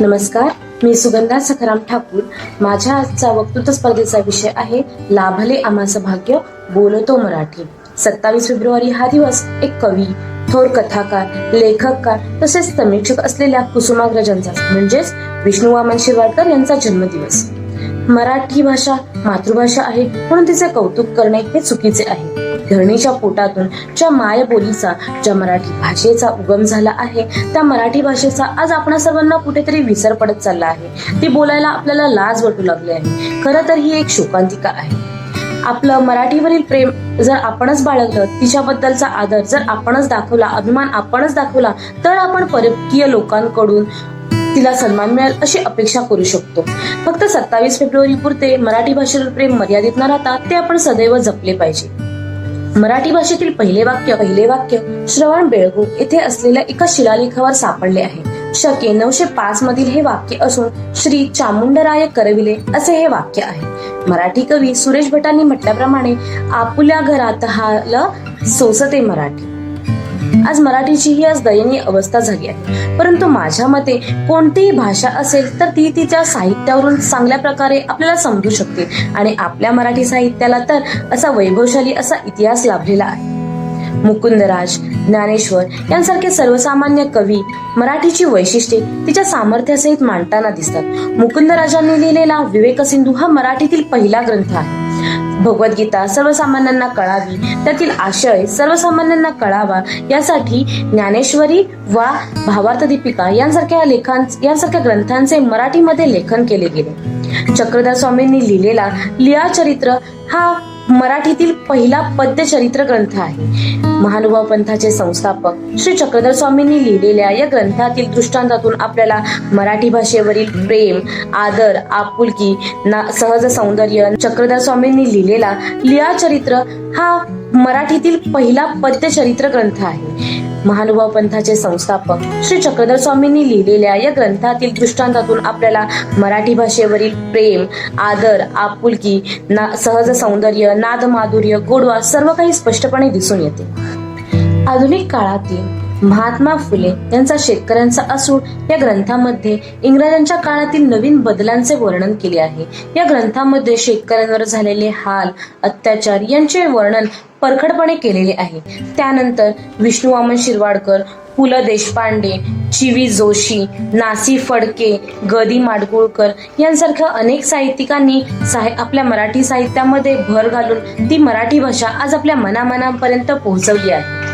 नमस्कार मी सुगंधा सखाराम ठाकूर. माझ्या आजचा वक्तृत्व स्पर्धेचा विषय आहे लाभले आम्हाचं भाग्य बोलतो मराठी. सत्तावीस फेब्रुवारी हा दिवस एक कवी थोर कथाकार लेखककार तसेच समीक्षक असलेल्या कुसुमाग्रजांचा म्हणजेच विष्णू वामन शिरवाडकर यांचा जन्मदिवस. मराठी भाषा मातृभाषा आहे म्हणून तिचे कौतुक करणे हे चुकीचे आहे. धरणीच्या पोटातून ज्या मायबोलीचा ज्या मराठी भाषेचा उगम झाला आहे त्या मराठी भाषेचा आज आपण सर्वांना कुठेतरी विसर पडत चालला आहे. ती बोलायला आपल्याला लाज वाटू लागली आहे. खरं तर ही एक शोकांतिका आहे. आपलं मराठीवरील प्रेम जर आपणच बाळगलं तिच्याबद्दलचा आदर जर आपणच दाखवला अभिमान आपणच दाखवला तर आपण परकीय लोकांकडून तिला सन्मान मिळेल अशी अपेक्षा करू शकतो. फक्त सत्तावीस फेब्रुवारी पुरते मराठी भाषेवर प्रेम मर्यादित न राहता ते आपण सदैव जपले पाहिजे. मराठी भाषेतील पहिले वाक्य पहिले वाक्य श्रवण बेळगू येथे असलेल्या एका शिलालेखावर सापडले आहे. शके नऊशे पाच मधील हे वाक्य असून श्री चामुंडराय करविले असे हे वाक्य आहे. मराठी कवी सुरेश भटांनी म्हटल्याप्रमाणे आपुल्या घरात हाल सोसते मराठी. आज मराठीची ही आज दयनीय अवस्था झाली आहे. परंतु माझ्या मते कोणतीही भाषा असेल तर ती तिच्या साहित्यावरून चांगल्या प्रकारे आपल्याला समजू शकते. आणि आपल्या मराठी साहित्याला तर असा वैभवशाली असा इतिहास लाभलेला आहे. मुकुंदराज ज्ञानेश्वर यांसारखे सर्वसामान्य कवी मराठीची वैशिष्ट्ये तिच्या सामर्थ्यासहित मांडताना दिसतात. मुकुंदराजांनी लिहिलेला विवेक सिंधू हा मराठीतील पहिला ग्रंथ आहे. भगवद्गीता सर्वसामान्यांना कळावी त्यातील आशय सर्वसामान्यांना कळावा यासाठी ज्ञानेश्वरी वा भावार्थ दीपिका यांसारख्या लेखां यांसारख्या ग्रंथांचे मराठीमध्ये लेखन केले गेले. चक्रधर स्वामींनी लिहिलेला लिया चरित्र हा मराठीतील पहिला पद्य चरित्र ग्रंथ आहे. महानुभाव पंथाचे संस्थापक श्री चक्रधर स्वामींनी लिहिलेल्या या ग्रंथातील दृष्टांतातून आपल्याला मराठी भाषेवरील प्रेम आदर आपुलकी ना सहज सौंदर्य चक्रधर स्वामींनी लिहिलेला लिया चरित्र हा मराठीतील पहिला पद्य चरित्र ग्रंथ आहे. महानुभाव पंथाचे संस्थापक श्री चक्रधर स्वामींनी लिहिलेल्या या ग्रंथातील दृष्टांतातून आपल्याला मराठी भाषेवरील प्रेम आदर आपुलकी ना सहज सौंदर्य नाद माधुर्य गोडवा सर्व काही स्पष्टपणे दिसून येते. आधुनिक काळातील महात्मा फुले यांचा शेतकऱ्यांचा असूड या ग्रंथामध्ये इंग्रजांच्या काळातील नवीन बदलांचे वर्णन केले आहे. या ग्रंथामध्ये शेतकऱ्यांवर झालेले हाल अत्याचार यांचे वर्णन परखडपणे केलेले आहे. त्यानंतर विष्णू वामन शिरवाडकर पु ल देशपांडे चिवी जोशी नासी फडके गदी माडगुळकर यांसारख्या अनेक साहित्यिकांनी साहि आपल्या मराठी साहित्यामध्ये भर घालून ती मराठी भाषा आज आपल्या मनामनापर्यंत पोहोचवली आहे.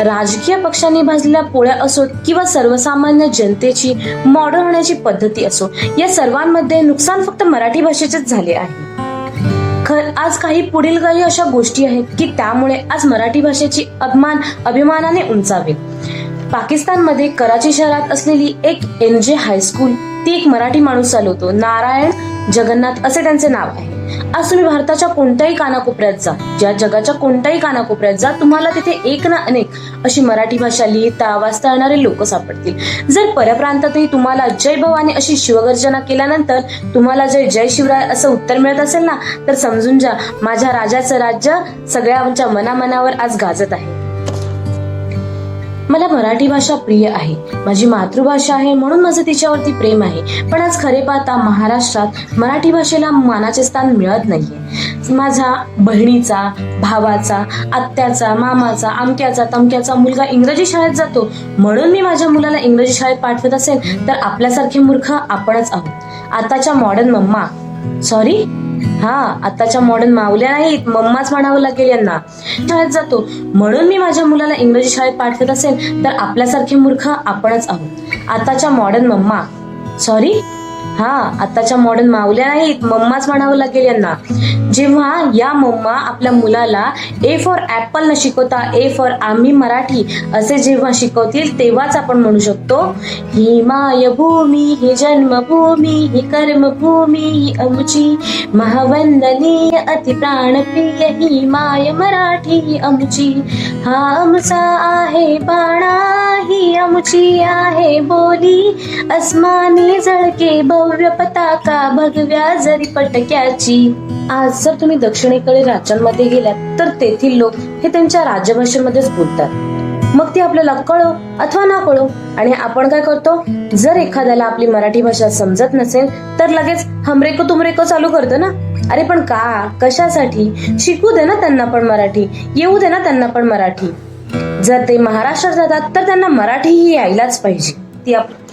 राजकीय पक्षांनी भाजलेल्या पोळ्या असोत किंवा सर्वसामान्य जनतेची मॉडर्न होण्याची पद्धती असो या सर्वांमध्ये नुकसान फक्त मराठी भाषेचेच झाले आहे. खर आज काही पुढील काही अशा गोष्टी आहेत की त्यामुळे आज मराठी भाषेची अभिमान अभिमानाने उंचावे. पाकिस्तानमध्ये कराची शहरात असलेली एक एन जे हायस्कूल ती एक मराठी माणूस चालवतो. नारायण जगन्नाथ असे त्यांचे नाव आहे. आज तुम्ही भारताच्या कोणत्याही कानाकोपऱ्यात जा. ज्या जगाच्या कोणत्याही कानाकोपऱ्यात जा तुम्हाला तिथे एक ना अनेक अशी मराठी भाषा लिहिता वाचता येणारे लोक सापडतील. जर परप्रांतातही तुम्हाला जय भवानी अशी शिवगर्जना केल्यानंतर तुम्हाला जय जय शिवराय असं उत्तर मिळत असेल ना तर समजून जा माझ्या राजाचं राज्य सगळ्यांच्या मनामनावर आज गाजत आहे. मला मराठी भाषा प्रिय आहे. माझी मातृभाषा आहे म्हणून माझं तिच्यावरती प्रेम आहे. पण आज खरे पाहता महाराष्ट्रात मराठी भाषेला मानाचे स्थान मिळत नाहीये. माझा बहिणीचा भावाचा आत्याचा मामाचा आमक्याचा तमक्याचा मुलगा इंग्रजी शाळेत जातो. म्हणून मी माझ्या मुलाला इंग्रजी शाळेत पाठवत असेल तर आपल्यासारखे मूर्ख आपणच आहोत. आताच्या मॉडर्न मम्मा सॉरी हा आताच्या मॉडर्न मावल्या नाहीत. मम्माच म्हणावं लागेल यांना. शाळेत जातो. म्हणून मी माझ्या मुलाला इंग्रजी शाळेत पाठवत असेल तर आपल्यासारखे मूर्ख आपणच आहोत. आताच्या मॉडर्न मम्मा. सॉरी हा आताच्या मॉडर्न मावल्या नाहीत मम्माच म्हणावं लागेल यांना. जेव्हा या मम्मा आपल्या मुलाला ए फॉर ऍपल न शिकवता ए फॉर आम्ही मराठी असे जेव्हा शिकवतील तेव्हाच आपण म्हणू शकतो ही मायभूमी ही जन्मभूमी ही कर्मभूमी ही अमुची महावंदनीय अति प्राणप्रिय ही माय मराठी ही अमुची. हा आमचा आहे बाणा ही अमुची आहे बोली अस्मानी जळके भव्य पताका भगव्या जरी पटक्याची. आज जर तुम्ही दक्षिणेकडे राज्यांमध्ये गेलात तर तेथील लोक हे त्यांच्या राजभाषेमध्येच बोलतात. मग ती आपल्याला कळो अथवा ना कळो. आणि आपण काय करतो? जर एखाद्याला आपली मराठी भाषा समजत नसेल तर लगेच हमरेको तुमरेको चालू करतो ना? अरे पण का? कशासाठी? शिकू दे ना त्यांना पण मराठी. येऊ दे ना त्यांना पण मराठी. जर ते महाराष्ट्रात जातात तर त्यांना मराठी ही यायलाच पाहिजे. ती आपण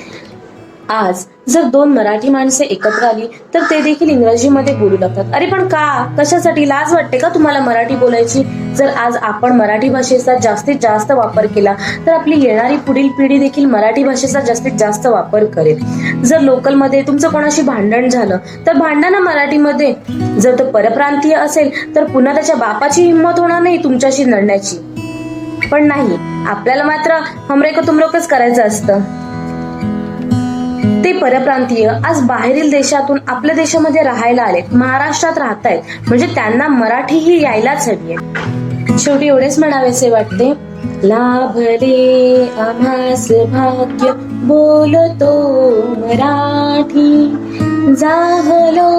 आज जर दोन मराठी माणसे एकत्र आली तर ते देखील इंग्रजीमध्ये बोलू लागतात. अरे पण का? कशासाठी? लाज वाटते का तुम्हाला मराठी बोलायची? जर आज आपण मराठी भाषेचा जास्तीत जास्त वापर केला तर आपली येणारी पुढील पिढी देखील मराठी भाषेचा जास्तीत जास्त वापर करेल. जर लोकलमध्ये तुमचं कोणाशी भांडण झालं तर भांडणं मराठीमध्ये. जर तो परप्रांतीय असेल तर पुन्हा त्याच्या बापाची हिंमत होणार नाही तुमच्याशी लढण्याची. पण नाही आपल्याला मात्र हमरेक तुमरोकच करायचं असतं. ते परप्रांतीय आज बाहेरील देशातून आपल्या देशामध्ये राहायला आलेत महाराष्ट्रात राहत आहेत म्हणजे त्यांना मराठी ही यायलाच हवी आहे. शेवटी एवढेच म्हणावेसे वाटते. लाभले आम्हास भाग्य बोलतो मराठी. जाहलो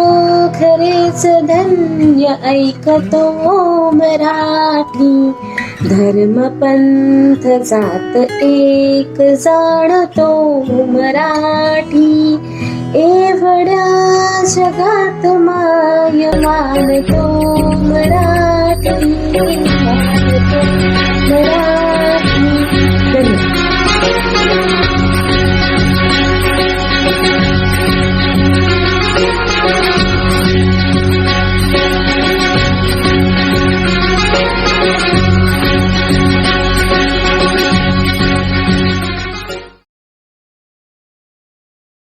खरेच धन्य ऐकतो मराठी. धर्म पंथ जात एक जाणतो मराठी. एवढ्या जगात माय मानतो.